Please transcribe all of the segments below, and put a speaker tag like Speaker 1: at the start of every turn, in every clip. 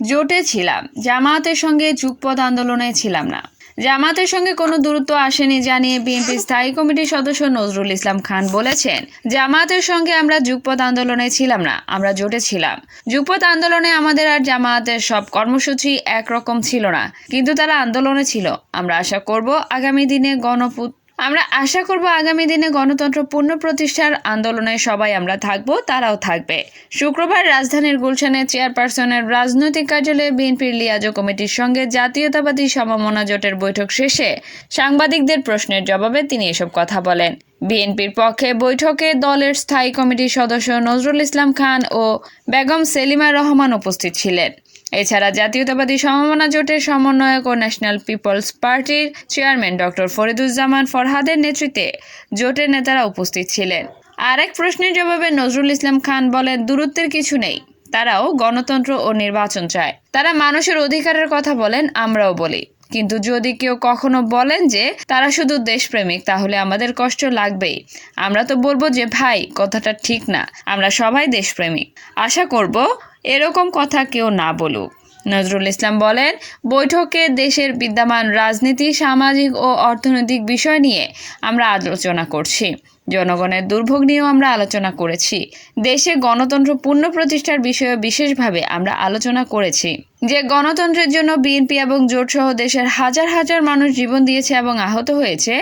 Speaker 1: জোটে ছিলাম। জামায়াতের সঙ্গে যুগপথ আন্দোলনে ছিলাম না। জামাতের সঙ্গে কোনো দূরত্ব আসেনি জানিয়ে বিএনপি স্থায়ী কমিটির সদস্য নজরুল ইসলাম খান বলেছেন, জামায়াতের সঙ্গে আমরা যুগপথ আন্দোলনে ছিলাম না, আমরা জোটে ছিলাম। যুগপথ আন্দোলনে আমাদের আর জামায়াতের সব কর্মসূচি একরকম ছিল না, কিন্তু তারা আন্দোলনে ছিল। আমরা আশা করব আগামী দিনে গণপুত আমরা আশা করব আগামী দিনে গণতন্ত্র পূর্ণ প্রতিষ্ঠার আন্দোলনে সবাই আমরা থাকব, তারাও থাকবে। শুক্রবার রাজধানীর গুলশানে চেয়ারপারসনের রাজনৈতিক কার্যালয়ে বিএনপির লিয়াজো কমিটির সঙ্গে জাতীয়তাবাদী সমমনা জোটের বৈঠক শেষে সাংবাদিকদের প্রশ্নের জবাবে তিনি এসব কথা বলেন। বিএনপির পক্ষে বৈঠকে দলের স্থায়ী কমিটির সদস্য নজরুল ইসলাম খান ও বেগম সেলিমা রহমান উপস্থিত ছিলেন। এছাড়া জাতীয়তাবাদী সমমনা জোটের সমন্বয়ক ও ন্যাশনাল পিপলস পার্টির চেয়ারম্যান ডক্টর ফরিদুজ্জামান ফরহাদের নেতৃত্বে জোটের নেতারা উপস্থিত ছিলেন। আরেক প্রশ্নের জবাবে নজরুল ইসলাম খান বলেন, দূরত্বের কিছু নেই। তারাও গণতন্ত্র ও নির্বাচন চায়। তারা মানুষের অধিকারের কথা বলেন, আমরাও বলি। কিন্তু যদি কেউ কখনো বলেন যে তারা শুধু দেশপ্রেমিক, তাহলে আমাদের কষ্ট লাগবেই। আমরা তো বলব যে, ভাই, কথাটা ঠিক না। আমরা সবাই দেশপ্রেমিক। আশা করব এরকম কথা কেউ না বলুক। নজরুল ইসলাম বলেন, বৈঠকে দেশের বিদ্যমান রাজনীতি, সামাজিক ও অর্থনৈতিক বিষয় নিয়ে আমরা আলোচনা করছি। জনগণের দুর্ভোগ নিয়েও আমরা আলোচনা করেছি। দেশে গণতন্ত্র পূর্ণ প্রতিষ্ঠার বিষয়ে বিশেষভাবে আমরা আলোচনা করেছি। যে গণতন্ত্রের জন্য বিএনপি এবং জোটসহ দেশের হাজার হাজার মানুষ জীবন দিয়েছে এবং আহত হয়েছে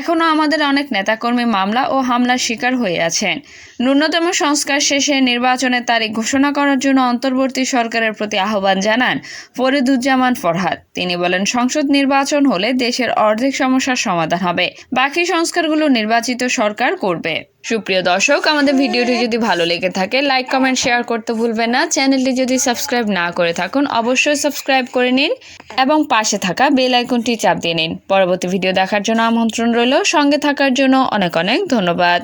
Speaker 1: এখনও আমাদের অনেক নেতাকর্মী মামলা ও হামলার শিকার হয়ে আছেন। ন্যূনতম সংস্কার শেষে নির্বাচনের তারিখ ঘোষণা করার জন্য অন্তর্বর্তী সরকারের প্রতি আহ্বান জানান ফরিদুজ্জামান ফরহাদ। তিনি বলেন, সংসদ নির্বাচন হলে দেশের অর্ধেক সমস্যার সমাধান হবে, বাকি সংস্কারগুলো নির্বাচিত সরকার করবে। সুপ্রিয় দর্শক, আমাদের ভিডিওটি যদি ভালো লেগে থাকে লাইক কমেন্ট শেয়ার করতে ভুলবেন না। চ্যানেলটি যদি সাবস্ক্রাইব না করে থাকুন, অবশ্যই সাবস্ক্রাইব করে নিন এবং পাশে থাকা বেল আইকনটি চাপ দিয়ে নিন। পরবর্তী ভিডিও দেখার জন্য আমন্ত্রণ রইল। সঙ্গে থাকার জন্য অনেক অনেক ধন্যবাদ।